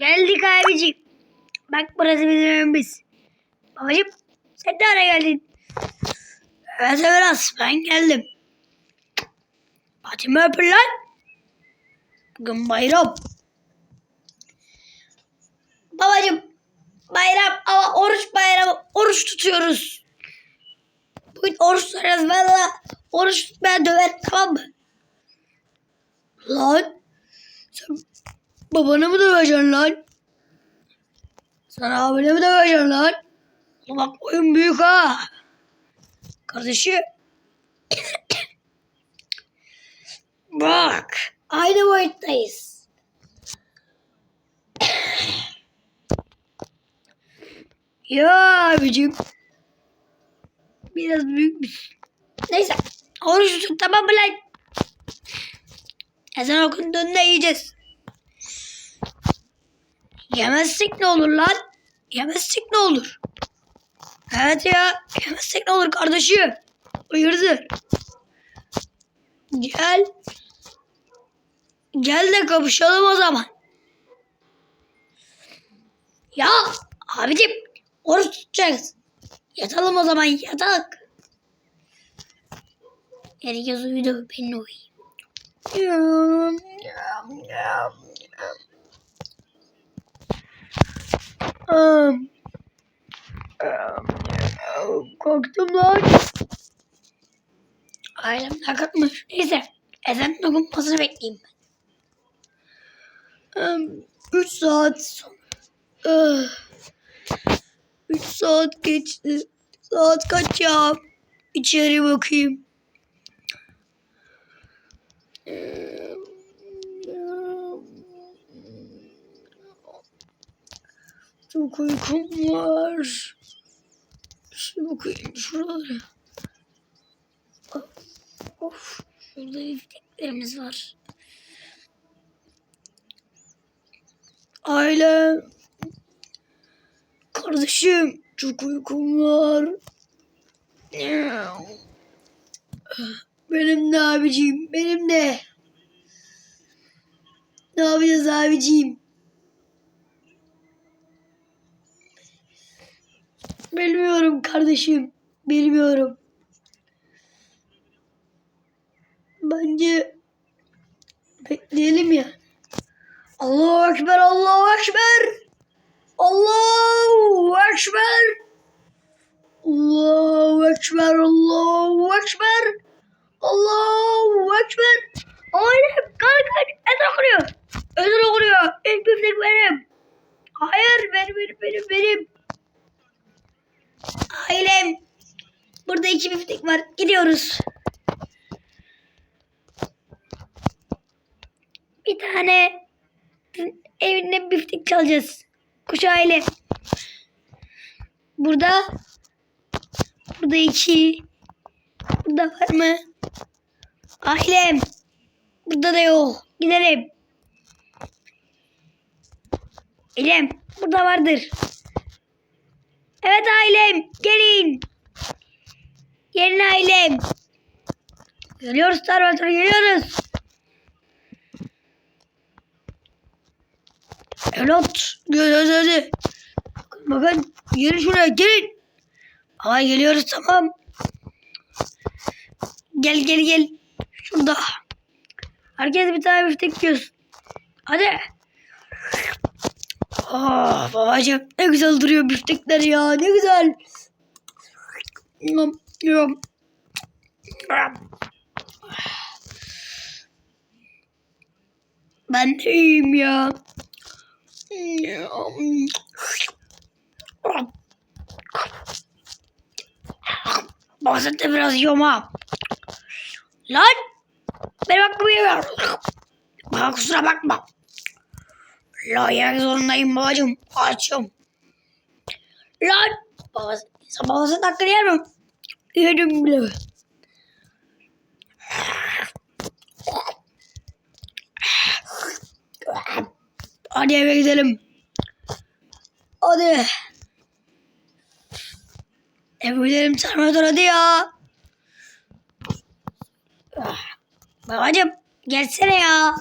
Geldik abicim. Bak burası bizim evimiz. Babacım sen de ara geldin. Evet biraz ben geldim. Fatime öpün lan. Bugün bayram. Babacım bayram ama oruç bayramı oruç tutuyoruz. Bugün oruç tutuyoruz valla. Oruç tutmaya döver tamam mı? Lan sen babanı mı döveceksin lan? Sen abini mi döveceksin lan? Bak oyun büyük ha. Kardeşim. Bak. Aynı boyuttayız. ya abicim. Biraz büyükmüş. Neyse. Oruç tutun tamam mı lan? Ezan okunduğunda yiyeceğiz. Yemezsek ne olur lan? Yemezsek ne olur? Evet ya. Yemezsek ne olur kardeşim? Hayırdır? Gel. Gel de kapışalım o zaman. Ya abicim oruç tutacağız. Yatalım o zaman yatak. Herkes uyudu ben uyuyayım. Korktum lan. Ailemden kalkmış. Neyse. Ezan dokunmasını bekleyeyim ben. Am, Üç saat sonra. Ah. Üç saat geçti. Saat kaç ya? İçeri bakayım. Çok uykum var. Şuna bakayım şuralara. Of. Şurada bifteklerimiz var. Ailem. Kardeşim. Çok uykum var. Benim de abicim. Benim de. Ne yapacağız abicim? Bilmiyorum kardeşim. Bilmiyorum. Bence bekleyelim ya. Allahu Ekber, Allahu Ekber. Allahu Ekber. Allahu Ekber, Allahu Ekber. Allahu Ekber. Oğlum kalk kalk. Ezan okunuyor. Ezan okunuyor. İlk biftek benim. Hayır benim benim benim benim. Ailem. Burada iki biftek var. Gidiyoruz. Bir tane evinde biftek çalacağız. Kuş aile. Burada burada iki. Burada var mı? Ailem. Burada da yok. Gidelim. Ailem. Burada vardır. Evet ailem. Gelin. Gelin ailem. Geliyoruz Starbucks'a geliyoruz. Evlat. Gel hadi hadi. Bakın bakın. Gelin şuraya gelin. Ay geliyoruz tamam. Gel gel gel. Şurada. Herkes bir tane biftek yiyorsun. Hadi. Oh, babacığım ne güzel duruyor biftekler ya. Ne güzel. Yum. Ben de iyiyim ya. Bazen de biraz yiyorum ha. Lan! Ben bakma yemiyorum. Bana kusura bakma. La yemek zorundayım babacığım. Açım. Lan! Babası, babasının hakkını yer mi? Yedim bile. Hadi eve gidelim. Hadi. Eve gidelim Sarmador hadi ya. Babacım gelsene ya.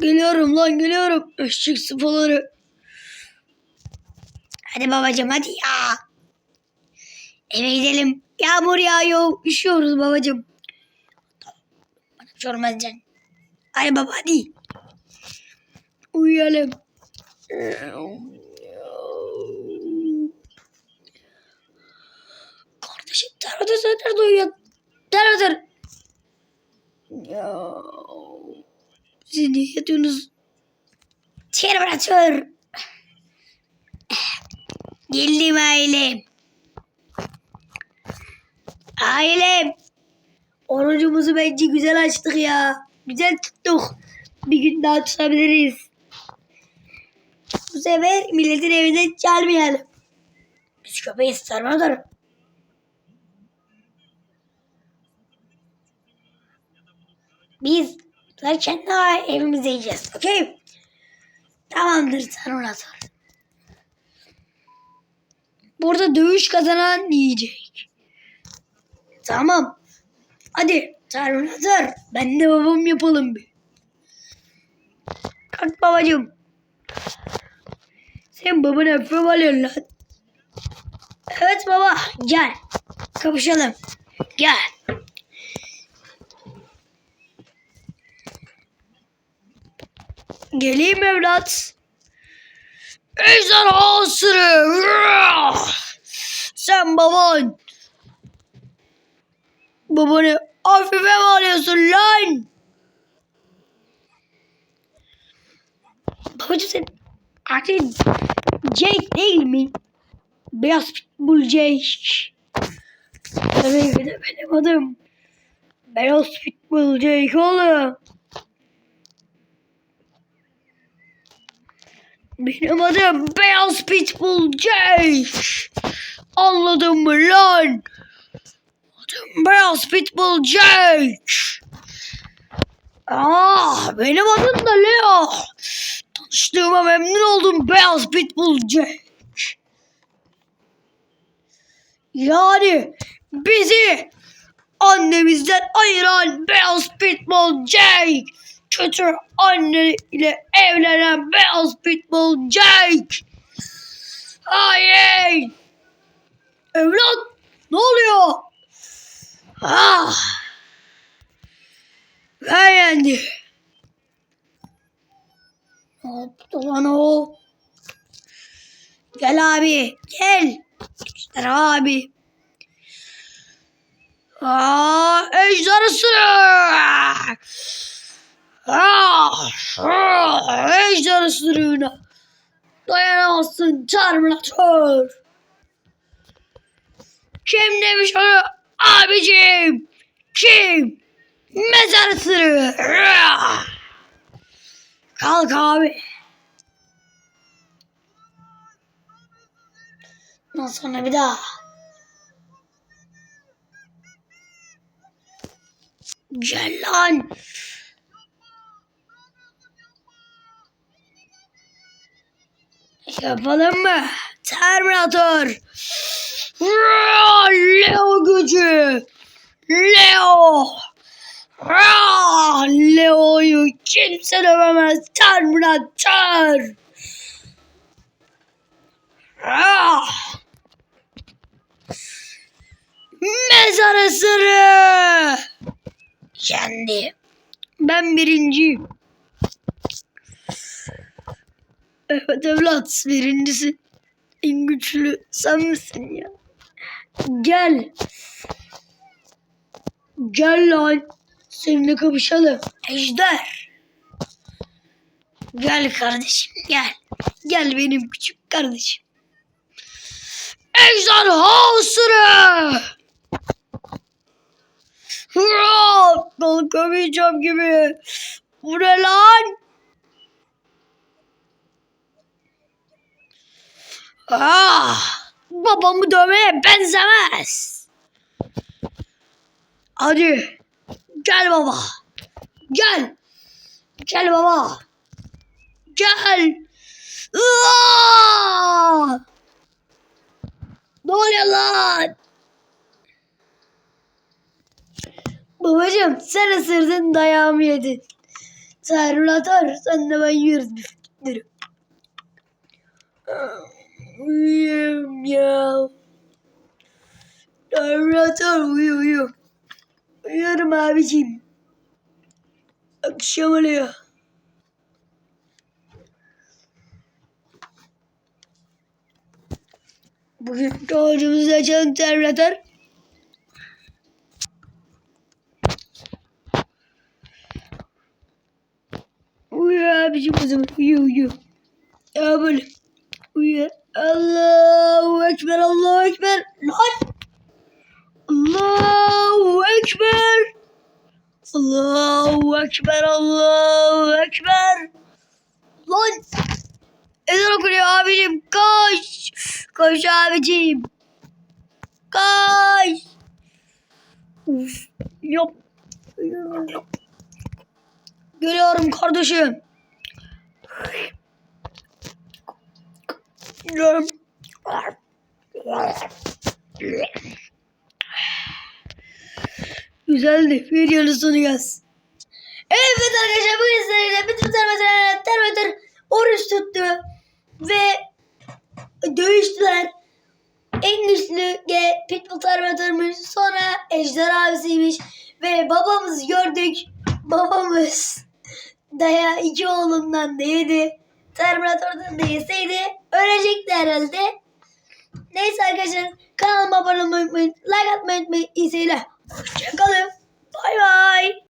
Geliyorum lan geliyorum. Eşek sıfaları. Hadi babacım hadi ya. Eve gidelim. Yağmur yağıyor. Üşüyoruz babacım. Bana bir şey olmaz can. Hadi baba hadi. Uyuyalım. Kardeşim teröde sen nerede uyuyorsun? Teröde. Ya. Siz niye yatıyorsunuz? Temperatur. Geldim ailem. Ailem. Orucumuzu bence güzel açtık ya. Güzel tuttuk. Bir gün daha tutabiliriz. Bu sefer milletin evinden çalmayalım. Biz köpeği sarmadır. Biz bunları kendi evimizde yiyeceğiz. Okey? Tamamdır Terminator. Burada dövüş kazanan yiyecek. Tamam. Hadi Terminator. Ben de babam yapalım bir. Kalk babacığım. Sen babana öpme mi alıyorsun lan? Evet baba gel. Kapışalım. Gel. Geleyim evlat. Ejderha ısırı. Sen baban. Babanı hafife mi alıyorsun lan? Babacım sen artık Jake değil mi? Beyaz Pitbull Jake. Tabii de benim adım. Beyaz Pitbull Jake oğlum. Benim adım Beyaz Pitbull Jake. Anladın mı lan? Beyaz Pitbull Jake. Ah, benim adım da Leo. Tanıştığıma memnun oldum Beyaz Pitbull Jake. Yani bizi annemizden ayıran Beyaz Pitbull Jake. Kötü anne ile evlenen Beyaz Pitbull Jake. Hayır. Evlat ne oluyor? Ah. Ben yendi. O? Gel abi gel. Ejder abi. Aa, ejder ısırığı. Ah, ah, ejder ısırığına. Dayanamazsın Terminator. Kim demiş onu? Abicim. Kim? Mezar. Ah. Kalk abi. Ondan sonra bir daha. Gel lan. Yapalım mı? Terminator. Leo gücü. Leo. Raa, Leo'yu kimse dövemez. Terminator. Raa. Mezar ısırığı. Yendi. Ben birinciyim. Evet evlat birincisi. En güçlü sen misin ya? Gel. Gel lan. Seninle kapışalım. Ejder. Gel kardeşim gel. Gel benim küçük kardeşim. Ejderha. Hıra! Kalkamayacağım gibi. Bu ne lan? Ah! Babamı dövmeye benzemez. Hadi. Gel baba. Gel. Gel baba. Gel. Aa! Ne oluyor lan? Babacım sen ısırdın dayağımı yedin. Terminator sen de ben yiyoruz Uyuyorum ya. Terminator uyu uyu. Uyuyorum abicim. Akşam oluyor. Bugün doğrumuzu açalım Terminator. Uyu abicim o zaman uyu uyu. Ya böyle uyu. Allahu Ekber Allahu Ekber. Lan. Allahu Ekber. Allahu Ekber Allahu Ekber. Lan. Ezan okunuyor abicim. Koş. Koş abicim. Koş. Uf. Yap. Yap. Kardeşim. Güzeldi. Videonun sonu yaz. Evet arkadaşlar bugün sizlerle bütün termometre termometre oruç tuttu ve dövüştüler. En güçlü Pitbull termometre'miş sonra Ejder abisiymiş ve babamızı gördük. Babamız daya iki oğlundan da. Terminator'dan da yeseydi ölecekti herhalde. Neyse arkadaşlar kanalıma abone olmayı unutmayın. Like atmayı unutmayın. İyi seyirler. Hoşçakalın. Bay bay.